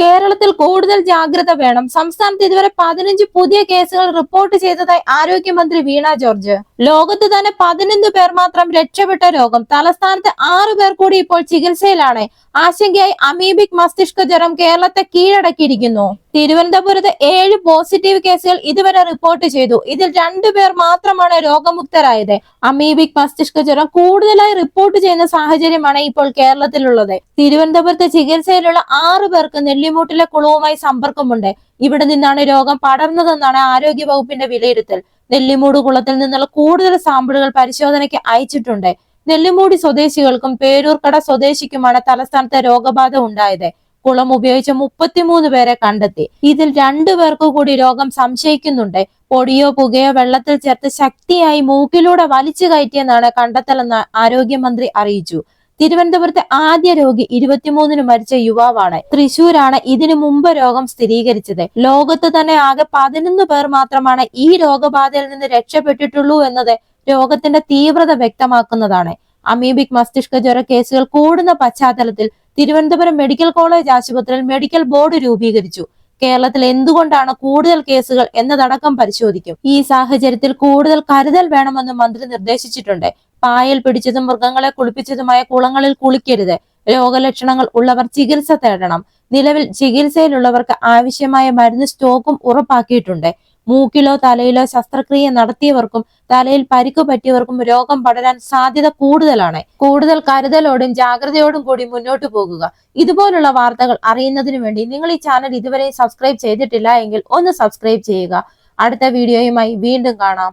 കേരളത്തിൽ കൂടുതൽ ജാഗ്രത വേണം. സംസ്ഥാനത്ത് ഇതുവരെ പതിനഞ്ച് പുതിയ കേസുകൾ റിപ്പോർട്ട് ചെയ്തതായി ആരോഗ്യമന്ത്രി വീണ ജോർജ്. ലോകത്ത് തന്നെ പതിനൊന്ന് പേർ മാത്രം രക്ഷപ്പെട്ട രോഗം. തലസ്ഥാനത്ത് ആറു പേർ കൂടി ഇപ്പോൾ ചികിത്സയിലാണ്. ആശങ്കയായി അമീബിക് മസ്തിഷ്ക ജ്വരം കേരളത്തെ കീഴടക്കിയിരിക്കുന്നു. തിരുവനന്തപുരത്ത് ഏഴ് പോസിറ്റീവ് കേസുകൾ ഇതുവരെ റിപ്പോർട്ട് ചെയ്തു. ഇതിൽ രണ്ടു പേർ മാത്രമാണ് രോഗമുക്തരായത്. അമീബിക് മസ്തിഷ്ക ജ്വരം കൂടുതലായി റിപ്പോർട്ട് ചെയ്യുന്ന സാഹചര്യമാണ് ഇപ്പോൾ കേരളത്തിലുള്ളത്. തിരുവനന്തപുരത്ത് ചികിത്സയിലുള്ള ആറു പേർക്ക് നെല്ലിമൂട്ടിലെ കുളവുമായി സമ്പർക്കമുണ്ട്. ഇവിടെ നിന്നാണ് രോഗം പടർന്നതെന്നാണ് ആരോഗ്യ വകുപ്പിന്റെ വിലയിരുത്തൽ. നെല്ലിമൂട് കുളത്തിൽ നിന്നുള്ള കൂടുതൽ സാമ്പിളുകൾ പരിശോധനയ്ക്ക് അയച്ചിട്ടുണ്ട്. നെല്ലിമൂടി സ്വദേശികൾക്കും പേരൂർക്കട സ്വദേശിക്കുമാണ് തലസ്ഥാനത്ത് രോഗബാധ ഉണ്ടായത്. കുളം ഉപയോഗിച്ച മുപ്പത്തിമൂന്ന് പേരെ കണ്ടെത്തി. ഇതിൽ രണ്ടു പേർക്ക് കൂടി രോഗം സംശയിക്കുന്നുണ്ട്. പൊടിയോ പുകയോ വെള്ളത്തിൽ ചേർത്ത് ശക്തിയായി മൂക്കിലൂടെ വലിച്ചു കയറ്റിയെന്നാണ് കണ്ടെത്തലെന്ന് ആരോഗ്യമന്ത്രി അറിയിച്ചു. തിരുവനന്തപുരത്തെ ആദ്യ രോഗി ഇരുപത്തിമൂന്നിന് മരിച്ച യുവാവാണ്. തൃശൂരാണ് ഇതിനു മുമ്പ് രോഗം സ്ഥിരീകരിച്ചത്. ലോകത്ത് തന്നെ ആകെ പതിനൊന്ന് പേർ മാത്രമാണ് ഈ രോഗബാധയിൽ നിന്ന് രക്ഷപ്പെട്ടിട്ടുള്ളൂ എന്നത് രോഗത്തിന്റെ തീവ്രത വ്യക്തമാക്കുന്നതാണ്. അമീബിക് മസ്തിഷ്ക ജ്വര കേസുകൾ കൂടുന്ന പശ്ചാത്തലത്തിൽ തിരുവനന്തപുരം മെഡിക്കൽ കോളേജ് ആശുപത്രിയിൽ മെഡിക്കൽ ബോർഡ് രൂപീകരിച്ചു. കേരളത്തിൽ എന്തുകൊണ്ടാണ് കൂടുതൽ കേസുകൾ എന്നതടക്കം പരിശോധിക്കും. ഈ സാഹചര്യത്തിൽ കൂടുതൽ കരുതൽ വേണമെന്ന് മന്ത്രി നിർദ്ദേശിച്ചിട്ടുണ്ട്. പായൽ പിടിച്ചതും മൃഗങ്ങളെ കുളിപ്പിച്ചതുമായ കുളങ്ങളിൽ കുളിക്കരുത്. രോഗലക്ഷണങ്ങൾ ഉള്ളവർ ചികിത്സ തേടണം. നിലവിൽ ചികിത്സയിലുള്ളവർക്ക് ആവശ്യമായ മരുന്ന് സ്റ്റോക്കും ഉറപ്പാക്കിയിട്ടുണ്ട്. മൂക്കിലോ തലയിലോ ശസ്ത്രക്രിയ നടത്തിയവർക്കും തലയിൽ പരിക്ക് പറ്റിയവർക്കും രോഗം പടരാൻ സാധ്യത കൂടുതലാണ്. കൂടുതൽ കരുതലോടും ജാഗ്രതയോടും കൂടി മുന്നോട്ട് പോകുക. ഇതുപോലുള്ള വാർത്തകൾ അറിയുന്നതിനു വേണ്ടി നിങ്ങൾ ഈ ചാനൽ ഇതുവരെ സബ്സ്ക്രൈബ് ചെയ്തിട്ടില്ല എങ്കിൽ ഒന്ന് സബ്സ്ക്രൈബ് ചെയ്യുക. അടുത്ത വീഡിയോയുമായി വീണ്ടും കാണാം.